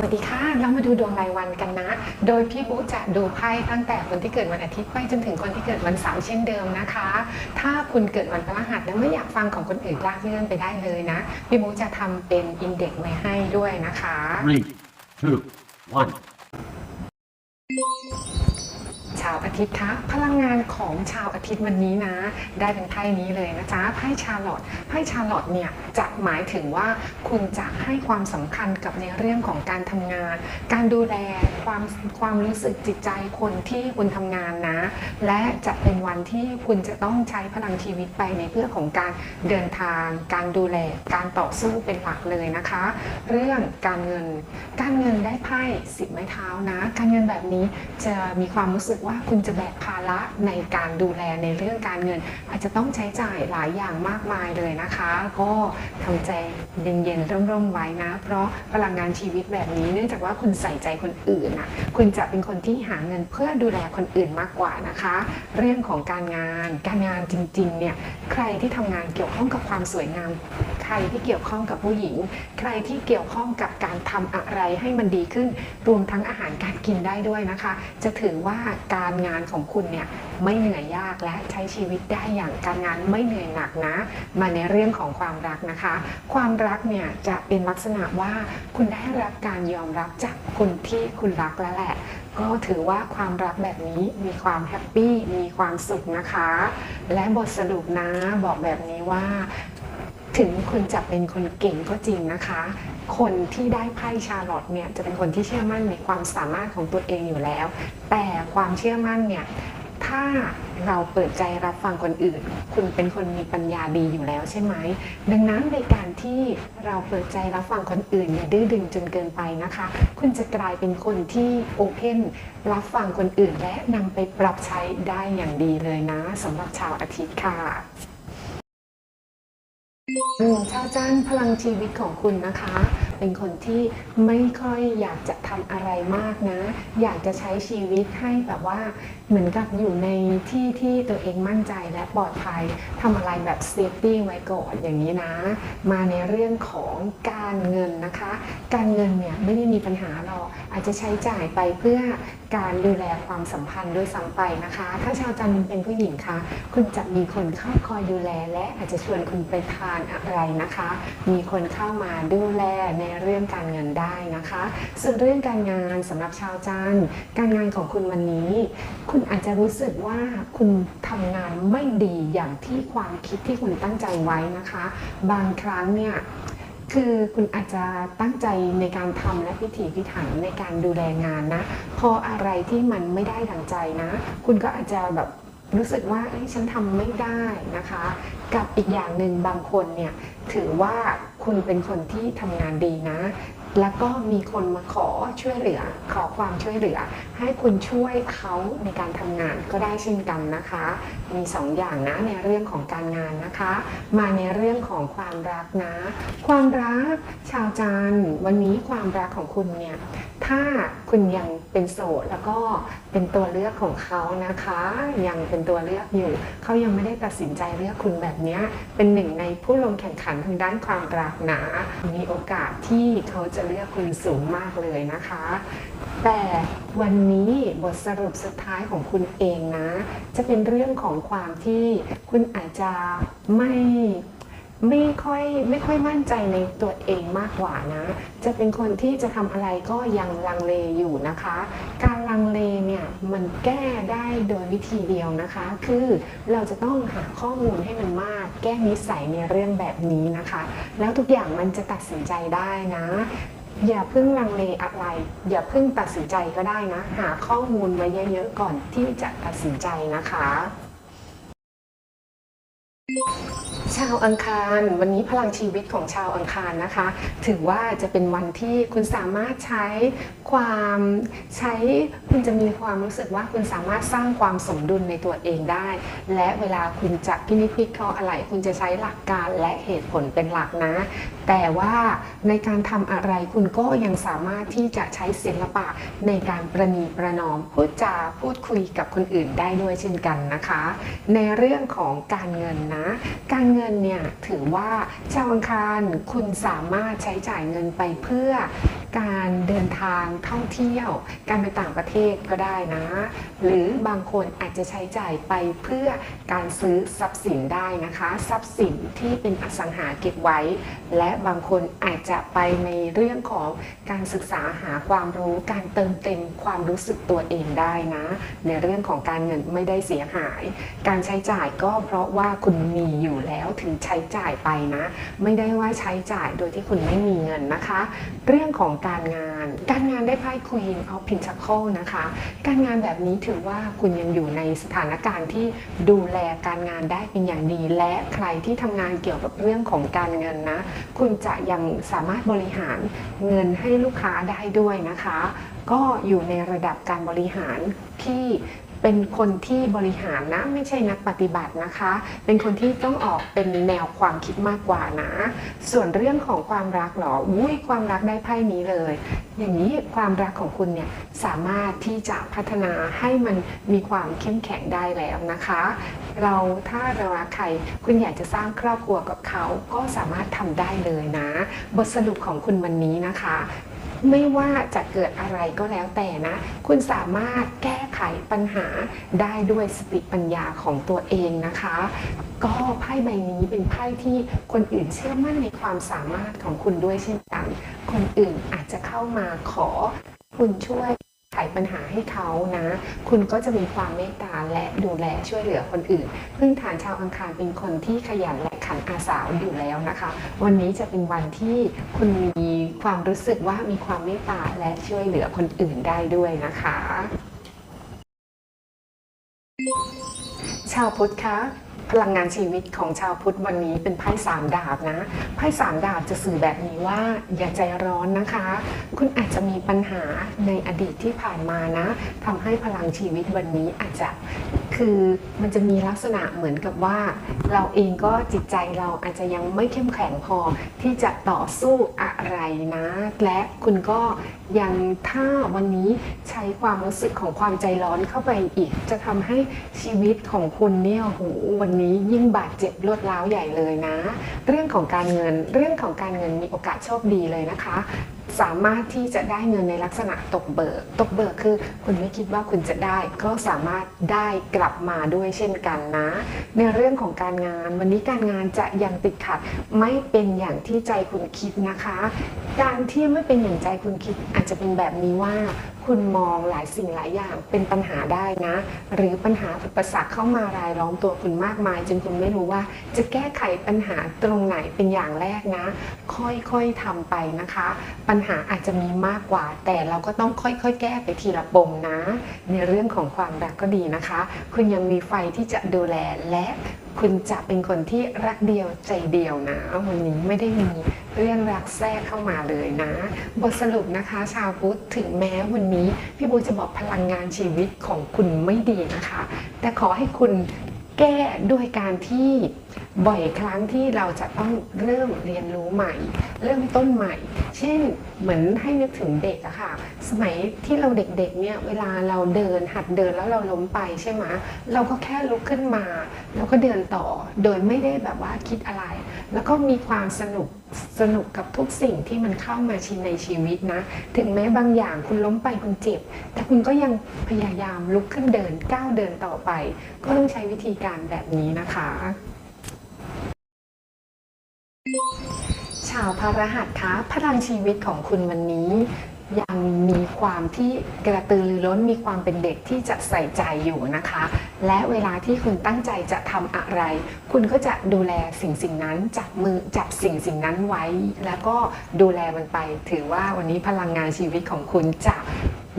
สวัสดีค่ะ เรามาดูดวงรายวันกันนะ โดยพี่บุ๊จะดูไพ่ตั้งแต่คนที่เกิดวันอาทิตย์ไปจนถึงคนที่เกิดวันเสาร์เช่นเดิมนะคะ ถ้าคุณเกิดวันพฤหัสแล้วไม่อยากฟังของคนอื่นลากเลื่อนไปได้เลยนะ พี่บุ๊จะทำเป็นอินเด็กซ์ไว้ให้ด้วยนะคะ Three, two, one. ชาวอาทิตย์คะพลังงานของชาวอาทิตย์วันนี้นะ ได้เป็นไพ่นี้เลยนะจ๊ะไพ่ชาลอตไพ่ชาลอตเนี่ยจะหมายถึงว่าคุณจะให้ความสำคัญกับในเรื่องของการทำงาน การดูแลความความรู้สึกจิตใจคนที่คุณทำงานนะ และจะเป็นวันที่คุณจะต้องใช้พลังชีวิตไปในเพื่อของการเดินทาง การดูแลการต่อสู้เป็นหลักเลยนะคะ เรื่องการเงิน การเงินได้ไพ่สิบไม้เท้านะ การเงินแบบนี้จะมีความรู้สึกว่าคุณจะแบกภาระในการดูแลในเรื่องการเงิน อาจจะต้องใช้จ่ายหลายอย่างมากมายเลยนะคะ ก็ทำใจเย็นๆร่มๆไว้นะ เพราะพลังงานชีวิตแบบนี้ เนื่องจากว่าคุณใส่ใจคนอื่นนะคุณจะเป็นคนที่หาเงินเพื่อดูแลคนอื่นมากกว่านะคะ เรื่องของการงานการงานจริงๆเนี่ยใครที่ทำงานเกี่ยวข้องกับความสวยงาม รที่เกี่ยวข้องกับผู้หญิง ใครที่เกี่ยวข้องกับการทำอะไรให้มันดีขึ้น รวมทั้งอาหารการกินได้ด้วยนะคะ จะถือว่าการงานของคุณเนี่ยไม่เหนื่อยยากและใช้ชีวิตได้อย่างการงานไม่เหนื่อยหนักนะ มาในเรื่องของความรักนะคะ ความรักเนี่ยจะเป็นลักษณะว่าคุณได้รับการยอมรับจากคนที่คุณรักแล้วแหละก็ถือว่าความรักแบบนี้มีความแฮปปี้มีความสุขนะคะ และบทสรุปนะบอกแบบนี้ว่า ถึงคุณจะเป็นคนเก่งก็จริงนะคะ คนที่ได้ไพ่ชาร์ลอตเนี่ยจะเป็นคนที่เชื่อมั่นในความสามารถของตัวเองอยู่แล้ว แต่ความเชื่อมั่นเนี่ยถ้าเราเปิดใจรับฟังคนอื่น คุณเป็นคนมีปัญญาดีอยู่แล้วใช่ไหม ดังนั้นในการที่เราเปิดใจรับฟังคนอื่นอย่าดื้อดึงจนเกินไปนะคะ คุณจะกลายเป็นคนที่โอเพนรับฟังคนอื่นและนำไปปรับใช้ได้อย่างดีเลยนะสำหรับชาวอาทิตย์ค่ะ อืมชาจันทร์พลังชีวิตของคุณนะคะ เป็นคนที่ไม่ค่อยอยากจะทำอะไรมากนะ อยากจะใช้ชีวิตให้แบบว่าเหมือนกับอยู่ในที่ที่ตัวเองมั่นใจและปลอดภัยทำอะไรแบบเซฟตี้ไว้ก่อนอย่างนี้นะ มาในเรื่องของการเงินนะคะ การเงินเนี่ยไม่ได้มีปัญหาหรอกอาจจะใช้จ่ายไปเพื่อ การดูแลความสัมพันธ์ด้วยซ้ำไปนะคะ ถ้าชาวจันทร์เป็นผู้หญิงคะคุณจะมีคนเข้าคอยดูแลและอาจจะชวนคุณไปทานอะไรนะคะ มีคนเข้ามาดูแลในเรื่องการเงินได้นะคะ ส่วนเรื่องการงานสำหรับชาวจันทร์การงานของคุณวันนี้ คุณอาจจะรู้สึกว่าคุณทำงานไม่ดีอย่างที่ความคิดที่คุณตั้งใจไว้นะคะ บางครั้งเนี่ย คือคุณอาจจะตั้งใจในการทำและพิถีพิถันในการดูแลงานนะ พออะไรที่มันไม่ได้ดังใจนะ คุณก็อาจจะแบบรู้สึกว่าเอ้ยฉันทำไม่ได้นะคะ กับอีกอย่างหนึ่งบางคนเนี่ยถือว่าคุณเป็นคนที่ทำงานดีนะ แล้วก็มีคนมาขอช่วยเหลือ ขอความช่วยเหลือ ให้คุณช่วยเขาในการทำงานก็ได้เช่นกันนะคะ มีสองอย่างนะในเรื่องของการงานนะคะ มาในเรื่องของความรักนะ ความรักชาวจันทร์วันนี้ความรักของคุณเนี่ยถ้าคุณยังเป็นโสดแล้วก็เป็นตัวเลือกของเขานะคะ ยังเป็นตัวเลือกอยู่ เขายังไม่ได้ตัดสินใจเลือกคุณแบบนี้เป็นหนึ่งในผู้ลงแข่งขันทางด้านความรักนะมีโอกาสที่เขาจะเลือกคุณสูงมากเลยนะคะ แต่วันนี้บทสรุปสุดท้ายของคุณเองนะ จะเป็นเรื่องของความที่คุณอาจจะไม่ไม่ค่อยไม่ค่อยมั่นใจในตัวเองมากกว่านะ จะเป็นคนที่จะทำอะไรก็ยังลังเลอยู่นะคะ การลังเลเนี่ยมันแก้ได้โดยวิธีเดียวนะคะ คือเราจะต้องหาข้อมูลให้มันมาก แก้นิสัยในเรื่องแบบนี้นะคะ แล้วทุกอย่างมันจะตัดสินใจได้นะ อย่าเพิ่งลังเลอะไร อย่าเพิ่งตัดสินใจก็ได้นะ หาข้อมูลไว้เยอะๆก่อนที่จะตัดสินใจนะคะ ชาวอังคาร วันนี้พลังชีวิตของชาวอังคารนะคะ ถือว่าจะเป็นวันที่คุณสามารถใช้ความใช้คุณจะมีความรู้สึกว่าคุณสามารถสร้างความสมดุลในตัวเองได้ และเวลาคุณจะพินิจพิเคราะห์อะไร คุณจะใช้หลักการและเหตุผลเป็นหลักนะ แต่ว่าในการทำอะไรคุณก็ยังสามารถที่จะใช้ศิลปะในการประนีประนอมพูดจาพูดคุยกับคนอื่นได้ด้วยเช่นกันนะคะ ในเรื่องของการเงินนะ การเงินเนี่ยถือว่าชาวอังคารคุณสามารถใช้จ่ายเงินไปเพื่อการเดินทางท่องเที่ยว การไปต่างประเทศก็ได้นะ หรือบางคนอาจจะใช้จ่ายไปเพื่อการซื้อทรัพย์สินได้นะคะ ทรัพย์สินที่เป็นอสังหาเก็บไว้ และบางคนอาจจะไปในเรื่องของการศึกษาหาความรู้ การเติมเต็มความรู้สึกตัวเองได้นะ ในเรื่องของการเงินไม่ได้เสียหาย การใช้จ่ายก็เพราะว่าคุณมีอยู่แล้วถึงใช้จ่ายไปนะ ไม่ได้ว่าใช้จ่ายโดยที่คุณไม่มีเงินนะคะ เรื่องของการงาน การงานได้ไพ่ Queen of Pentacles นะคะ การงานแบบนี้ถือว่าคุณยังอยู่ในสถานการณ์ที่ดูแลการงานได้เป็นอย่างดี และใครที่ทำงานเกี่ยวกับเรื่องของการเงินนะ คุณจะยังสามารถบริหารเงินให้ลูกค้าได้ด้วยนะคะ ก็อยู่ในระดับการบริหารที่ เป็นคนที่บริหารนะ ไม่ใช่นักปฏิบัตินะคะ เป็นคนที่ต้องออกเป็นแนวความคิดมากกว่านะ ส่วนเรื่องของความรักหรออุ้ยความรักได้ไพ่นี้เลย อย่างนี้ความรักของคุณเนี่ยสามารถที่จะพัฒนาให้มันมีความเข้มแข็งได้แล้วนะคะ เราถ้าเรารักใครคุณอยากจะสร้างครอบครัวกับเขาก็สามารถทำได้เลยนะ บทสรุปของคุณวันนี้นะคะ ไม่ว่าจะเกิดอะไรก็แล้วแต่นะ คุณสามารถแก้ไขปัญหาได้ด้วยสติปัญญาของตัวเองนะคะ ก็ไพ่ใบนี้เป็นไพ่ที่คนอื่นเชื่อมั่นในความสามารถของคุณด้วยเช่นกัน คนอื่นอาจจะเข้ามาขอคุณช่วยไขปัญหาให้เขานะ คุณก็จะมีความเมตตาและดูแลช่วยเหลือคนอื่นพื้นฐานชาวอังคารเป็นคนที่ขยันและ ขันอาสาอยู่แล้วนะคะ วันนี้จะเป็นวันที่คุณมีความรู้สึกว่ามีความเมตตาและช่วยเหลือคนอื่นได้ด้วยนะคะ ชาวพุทธคะพลังงานชีวิตของชาวพุทธวันนี้เป็นไพ่สามดาบนะไพ่สามดาบจะสื่อแบบนี้ว่าอย่าใจร้อนนะคะ คุณอาจจะมีปัญหาในอดีตที่ผ่านมานะทำให้พลังชีวิตวันนี้อาจจะ คือมันจะมีลักษณะเหมือนกับว่า เราเองก็จิตใจเราอาจจะยังไม่เข้มแข็งพอที่จะต่อสู้อะไรนะ และคุณก็ยังถ้าวันนี้ใช้ความรู้สึกของความใจร้อนเข้าไปอีก จะทำให้ชีวิตของคุณเนี่ยโหวันนี้ยิ่งบาดเจ็บรวดร้าวใหญ่เลยนะ เรื่องของการเงินเรื่องของการเงินมีโอกาสโชคดีเลยนะคะ สามารถที่จะได้เงินในลักษณะตกเบิก ตกเบิกคือคุณไม่คิดว่าคุณจะได้ ก็สามารถได้กลับมาด้วยเช่นกันนะ ในเรื่องของการงาน วันนี้การงานจะยังติดขัด ไม่เป็นอย่างที่ใจคุณคิดนะคะ การที่ไม่เป็นอย่างใจคุณคิดอาจจะเป็นแบบนี้ว่า คุณมองหลายสิ่งหลายอย่างเป็นปัญหาได้นะ หรือปัญหาอุปสรรคเข้ามารายล้อมตัวคุณมากมาย จนคุณไม่รู้ว่า จะแก้ไขปัญหาตรงไหนเป็นอย่างแรกนะ ค่อยๆทำไปนะคะ ปัญหาอาจจะมีมากกว่า แต่เราก็ต้องค่อยๆ แก้ไปทีละปมนะ ในเรื่องของความรักก็ดีนะคะ คุณยังมีไฟที่จะดูแลและ คุณจะเป็นคนที่รักเดียวใจเดียวนะ วันนี้ไม่ได้มีเรื่องรักแทรกเข้ามาเลยนะ บทสรุปนะคะ ชาวพุทธถึงแม้วันนี้ พี่บูจะบอกพลังงานชีวิตของคุณไม่ดีนะคะ แต่ขอให้คุณแก้ด้วยการที่ บ่อยครั้งที่เราจะต้องเริ่มเรียนรู้ใหม่ เริ่มต้นใหม่ เช่นเหมือนให้นึกถึงเด็กอะค่ะ สมัยที่เราเด็กๆเนี่ยเวลาเราเดินหัดเดินแล้วเราล้มไปใช่ไหมเราก็แค่ลุกขึ้นมา แล้วก็เดินต่อโดยไม่ได้แบบว่าคิดอะไร แล้วก็มีความสนุกสนุกกับทุกสิ่งที่มันเข้ามาชินในชีวิตนะ ถึงแม้บางอย่างคุณล้มไปคุณเจ็บ แต่คุณก็ยังพยายามลุกขึ้นเดินก้าวเดินต่อไป ก็ต้องใช้วิธีการแบบนี้นะคะาวพระรหัสคะพลังชีวิตของคุณวันนี้ ยังมีความที่กระตือรือร้นมีความเป็นเด็กที่จะใส่ใจอยู่นะคะ และเวลาที่คุณตั้งใจจะทำอะไร คุณก็จะดูแลสิ่งสิ่งนั้นจับมือจับสิ่งสิ่งนั้นไว้ แล้วก็ดูแลมันไป ถือว่าวันนี้พลังงานชีวิตของคุณจะ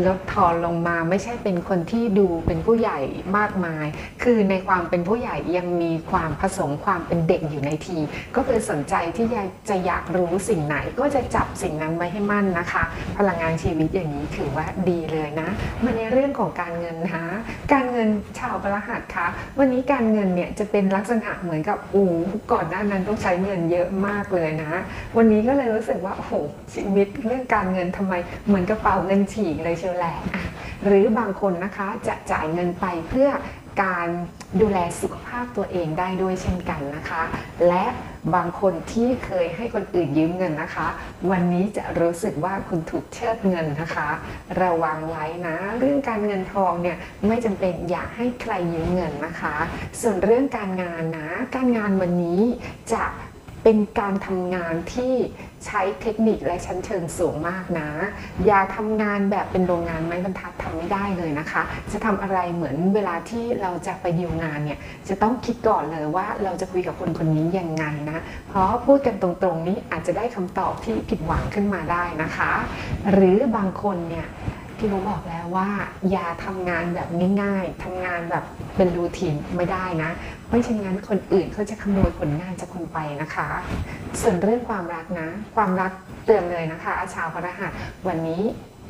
ลดทอนลงมาไม่ใช่เป็นคนที่ดูเป็นผู้ใหญ่มากมาย คือในความเป็นผู้ใหญ่ยังมีความผสมความเป็นเด็กอยู่ในที ก็คือสนใจที่จะจะอยากรู้สิ่งไหนก็จะจับสิ่งนั้นไว้ให้มั่นนะคะ พลังงานชีวิตอย่างนี้ถือว่าดีเลยนะ มาในเรื่องของการเงินนะการเงินชาวพระหัสคะวันนี้การเงินเนี่ยจะเป็นลักษณะเหมือนกับอูก่อนหน้านั้นต้องใช้เงินเยอะมากเลยนะ วันนี้ก็เลยรู้สึกว่าโอ้โหชีวิตเรื่องการเงินทำไมเหมือนกระเป๋าเงินฉีกเลยเชยวแหละหรือบางคนนะคะจะจ่ายเงินไปเพื่อการดูแลสุขภาพตัวเองได้ด้วยเช่นกันนะคะ และบางคนที่เคยให้คนอื่นยืมเงินนะคะ วันนี้จะรู้สึกว่าคุณถูกเชิดเงินนะคะ ระวังไว้นะ เรื่องการเงินทองเนี่ยไม่จำเป็นอยากให้ใครยืมเงินนะคะ ส่วนเรื่องการงานนะ การงานวันนี้จะ เป็นการทำงานที่ใช้เทคนิคและชั้นเชิงสูงมากนะ อย่าทำงานแบบเป็นโรงงานไม้บรรทัดทำไม่ได้เลยนะคะ จะทำอะไรเหมือนเวลาที่เราจะไปดีลงานเนี่ยจะต้องคิดก่อนเลยว่าเราจะคุยกับคนคนนี้ยังไงนะ เพราะพูดกันตรงๆนี้อาจจะได้คำตอบที่ผิดหวังขึ้นมาได้นะคะ หรือบางคนเนี่ยที่ผมบอกแล้วว่า อย่าทำงานแบบง่ายๆทำงานแบบเป็นรูทีนไม่ได้นะ ไม่เช่นนั้นคนอื่นเขาจะขโมยผลงานจากคุณไปนะคะ ส่วนเรื่องความรักนะ ความรักเตือนเลยนะคะอาชาวพฤหัสวันนี้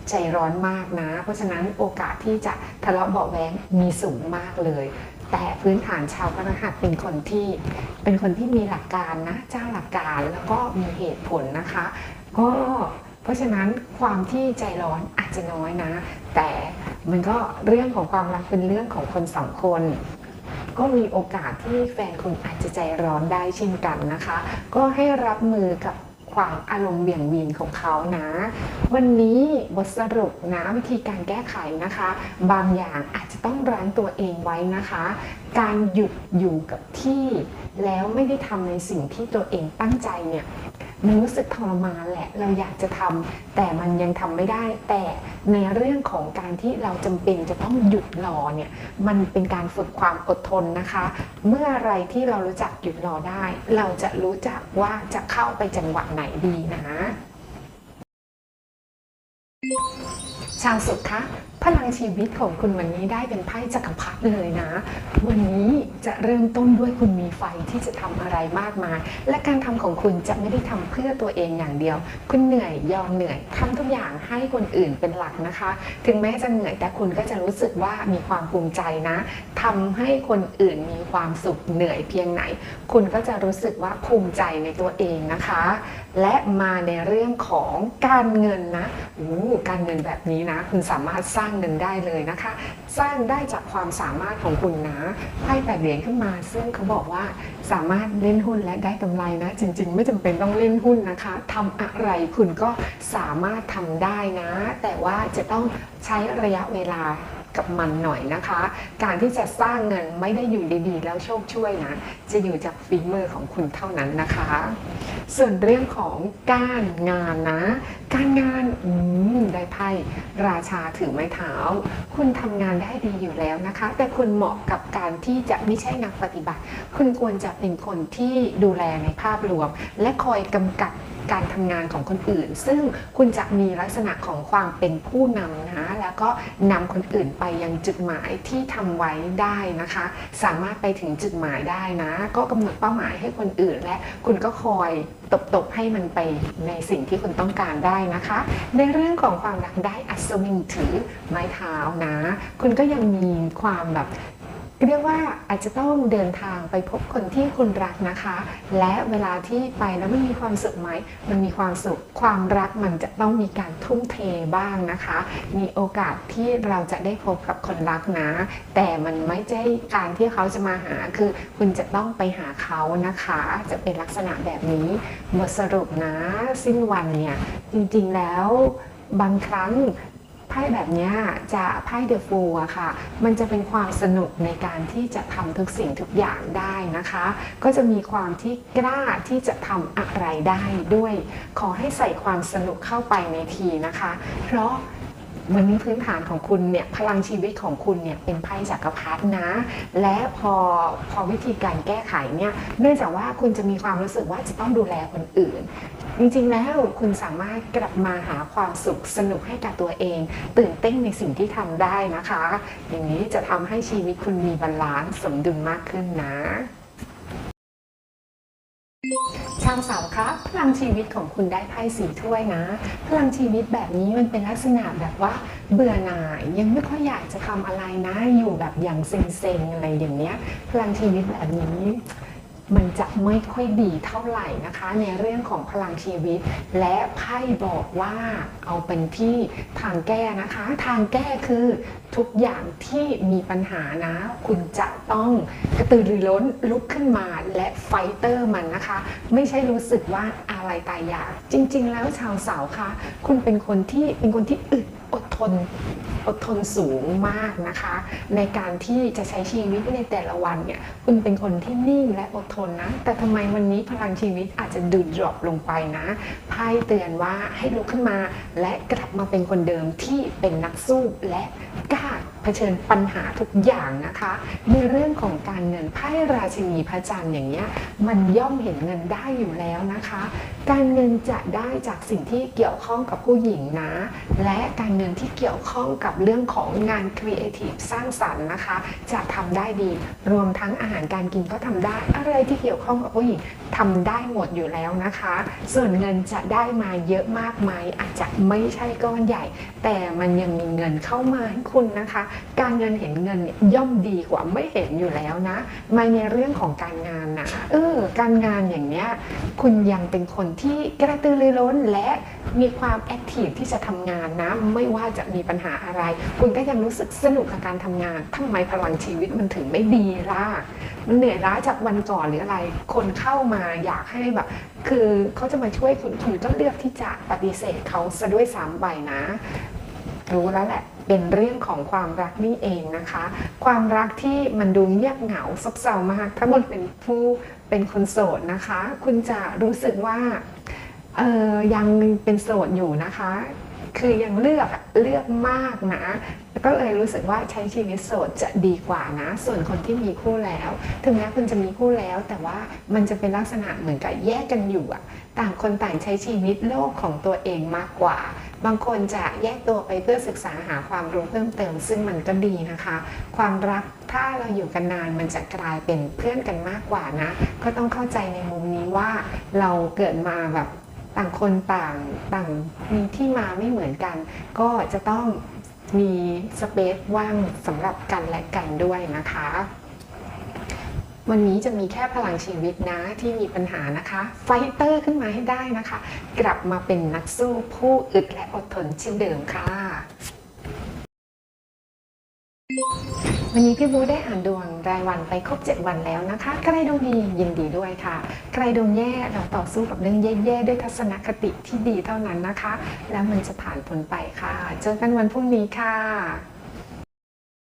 ใจร้อนมากนะ เพราะฉะนั้นโอกาสที่จะทะเลาะเบาะแวงมีสูงมากเลย แต่พื้นฐานชาวพฤหัสเป็นคนที่ เป็นคนที่มีหลักการนะ เจ้าหลักการแล้วก็มีเหตุผลนะคะ ก็เพราะฉะนั้นความที่ใจร้อนอาจจะน้อยนะ แต่มันก็เรื่องของความรักเป็นเรื่องของคนสองคน ก็มีโอกาสที่แฟนคุณอาจจะใจร้อนได้เช่นกันนะคะ ก็ให้รับมือกับความอารมณ์เบี่ยงวีนของเขานะ วันนี้บทสรุปนะวิธีการแก้ไขนะคะ บางอย่างอาจจะต้องรั้งตัวเองไว้นะคะ การหยุดอยู่กับที่ แล้วไม่ได้ทำในสิ่งที่ตัวเองตั้งใจเนี่ย มันรู้สึกทรมานแหละ เราอยากจะทำแต่มันยังทำไม่ได้ แต่ในเรื่องของการที่เราจำเป็นจะต้องหยุดรอเนี่ยมันเป็นการฝึกความอดทนนะคะ เมื่ออะไรที่เรารู้จักหยุดรอได้ เราจะรู้จักว่าจะเข้าไปจังหวะไหนดีนะชาวสุขคะ ลังชีวิตของคุณวันนี้ได้เป็นไพ่จักรพรรดิเลยนะ วันนี้จะเริ่มต้นด้วยคุณมีไฟที่จะทำอะไรมากมาย และการทำของคุณจะไม่ได้ทำเพื่อตัวเองอย่างเดียว คุณเหนื่อยยอมเหนื่อยทำทุกอย่างให้คนอื่นเป็นหลักนะคะ ถึงแม้จะเหนื่อยแต่คุณก็จะรู้สึกว่ามีความภูมิใจนะทำให้คนอื่นมีความสุขเหนื่อยเพียงไหน คุณก็จะรู้สึกว่าภูมิใจในตัวเองนะคะ และมาในเรื่องของการเงินนะโอ้การเงินแบบนี้นะ คุณสามารถสร้างหนึ่งได้เลยนะคะ สร้างได้จากความสามารถของคุณนะไพ่แปดเหรียญขึ้นมา ซึ่งเขาบอกว่าสามารถเล่นหุ้นและได้กำไรนะ จริง ๆ ไม่จำเป็นต้องเล่นหุ้นนะคะทำอะไรคุณก็สามารถทำได้นะ แต่ว่าจะต้องใช้ระยะเวลา กับมันหน่อยนะคะ การที่จะสร้างเงินไม่ได้อยู่ดีๆ แล้วโชคช่วยนะ จะอยู่จากฝีมือของคุณเท่านั้นนะคะ ส่วนเรื่องของการงานนะ การงานอืมได้ไพ่ราชาถือไม้เท้า คุณทำงานได้ดีอยู่แล้วนะคะ แต่คุณเหมาะกับการที่จะไม่ใช่นักปฏิบัติ คุณควรจะเป็นคนที่ดูแลในภาพรวม และคอยกำกับ การทำงานของคนอื่น ซึ่งคุณจะมีลักษณะของความเป็นผู้นำนะแล้วก็นำคนอื่นไปยังจุดหมายที่ทำไว้ได้นะคะ สามารถไปถึงจุดหมายได้นะ ก็กำหนดเป้าหมายให้คนอื่น และคุณก็คอยตบๆให้มันไปในสิ่งที่คุณต้องการได้นะคะ ในเรื่องของความรักได้อัศวินถือไม้เท้านะ คุณก็ยังมีความแบบ เรียกว่าอาจจะต้องเดินทางไปพบคนที่คุณรักนะคะ และเวลาที่ไปแล้วมันมีความสุขไหม มันมีความสุข ความรักมันจะต้องมีการทุ่มเทบ้างนะคะ มีโอกาสที่เราจะได้พบกับคนรักนะ แต่มันไม่ใช่การที่เขาจะมาหา คือคุณจะต้องไปหาเขานะคะ จะเป็นลักษณะแบบนี้บทสรุปนะ สิ้นวันเนี่ย จริงๆแล้วบางครั้ง ไพ่แบบนี้จะไพ่เดอะฟูอะค่ะ มันจะเป็นความสนุกในการที่จะทำทุกสิ่งทุกอย่างได้นะคะ ก็จะมีความที่กล้าที่จะทำอะไรได้ด้วย ขอให้ใส่ความสนุกเข้าไปในทีนะคะ เพราะ วันนี้พื้นฐานของคุณเนี่ยพลังชีวิตของคุณเนี่ยเป็นไพ่จักรพรรดินะ และพอพอวิธีการแก้ไขเนี่ยเนื่องจากว่าคุณจะมีความรู้สึกว่าจะต้องดูแลคนอื่น จริงๆแล้วคุณสามารถกลับมาหาความสุขสนุกให้กับตัวเอง ตื่นเต้นในสิ่งที่ทำได้นะคะ อย่างนี้จะทำให้ชีวิตคุณมีบาลานซ์สมดุลมากขึ้นนะ ชาวเสาร์ครับ พลังชีวิตของคุณได้ไพ่สีถ้วยนะ พลังชีวิตแบบนี้มันเป็นลักษณะแบบว่าเบื่อหน่าย ยังไม่ค่อยอยากจะทำอะไรนะ อยู่แบบอย่างเซ็งๆอะไรอย่างเนี้ย พลังชีวิตแบบนี้ มันจะไม่ค่อยดีเท่าไหร่นะคะ ในเรื่องของพลังชีวิต และไพ่บอกว่าเอาเป็นที่ทางแก้นะคะ ทางแก้คือทุกอย่างที่มีปัญหานะ คุณจะต้องกระตือรือร้นลุกขึ้นมาและไฟเตอร์มันนะคะ ไม่ใช่รู้สึกว่าอะไรตายอยากจริง ๆ แล้วชาวเสาร์คะคุณเป็นคนที่เป็นคนที่อึดอดทนอดทนสูงมากนะคะ ในการที่จะใช้ชีวิตในแต่ละวันเนี่ยคุณเป็นคนที่นิ่งและอดทนนะ แต่ทำไมวันนี้พลังชีวิตอาจจะดูดดรอปลงไปนะไพ่เตือนว่าให้ลุกขึ้นมา และกลับมาเป็นคนเดิมที่เป็นนักสู้และกล้าเผชิญปัญหาทุกอย่างนะคะ ในเรื่องของการเงินไพ่ราชินีพระจันทร์อย่างเงี้ยมันย่อมเห็นเงินได้อยู่แล้วนะคะ การเงินจะได้จากสิ่งที่เกี่ยวข้องกับผู้หญิงนะ และการเงินที่เกี่ยวข้องกับเรื่องของงานครีเอทีฟสร้างสรรค์นะคะ จะทำได้ดี รวมทั้งอาหารการกินก็ทำได้อะไรที่เกี่ยวข้องกับผู้หญิงทำได้หมดอยู่แล้วนะคะ ส่วนเงินจะได้มาเยอะมากไหมอาจจะไม่ใช่ก้อนใหญ่ แต่มันยังมีเงินเข้ามาให้คุณนะคะการเงินเห็นเงินเนี่ยย่อมดีกว่าไม่เห็นอยู่แล้วนะมาในเรื่องของการงานนะเออการงานอย่างเนี้ยคุณยังเป็นคนที่กระตือรือร้นและมีความแอคทีฟที่จะทำงานนะ ไม่ว่าจะมีปัญหาอะไร คุณก็ยังรู้สึกสนุกกับการทำงานทำไมพลังชีวิตมันถึงไม่ดีล่ะมันเหนื่อยล้าจากวันก่อนหรืออะไร คนเข้ามาอยากให้แบบ คือเขาจะมาช่วยคุณคุณก็เลือกที่จะปฏิเสธเขาซะด้วยซ้ำไปนะ รู้แล้วแหละ เป็นเรื่องของความรักนี่เองนะคะ ความรักที่มันดูเงียบเหงาซบเซามาก ถ้าคุณเป็นผู้เป็นคนโสดนะคะ คุณจะรู้สึกว่าเออยังเป็นโสดอยู่นะคะ คือยังเลือกเลือกมากนะก็เลยรู้สึกว่าใช้ชีวิตโสดจะดีกว่านะ ส่วนคนที่มีคู่แล้ว ถึงแม้คุณจะมีคู่แล้ว แต่ว่ามันจะเป็นลักษณะเหมือนกับแยกกันอยู่อะต่างคนต่างใช้ชีวิตโลกของตัวเองมากกว่า บางคนจะแยกตัวไปเพื่อศึกษาหาความรู้เพิ่มเติม ซึ่งมันก็ดีนะคะ ความรักถ้าเราอยู่กันนานมันจะกลายเป็นเพื่อนกันมากกว่านะ ก็ต้องเข้าใจในมุมนี้ว่าเราเกิดมาแบบต่างคนต่างต่างมีที่มาไม่เหมือนกัน ก็จะต้องมีสเปซว่างสำหรับกันและกันด้วยนะคะ วันนี้จะมีแค่พลังชีวิตนะที่มีปัญหานะคะ ไฟเตอร์ขึ้นมาให้ได้นะคะ กลับมาเป็นนักสู้ผู้อึดและอดทนเช่นเดิมค่ะ วันนี้พี่บูได้อ่านดวงรายวันไปครบ 7 วันแล้วนะคะ ใครดวงดียินดีด้วยค่ะ ใครดวงแย่เราต่อสู้กับเรื่องแย่ๆด้วยทัศนคติที่ดีเท่านั้นนะคะ แล้วมันจะผ่านพ้นไปค่ะ เจอกันวันพรุ่งนี้ค่ะ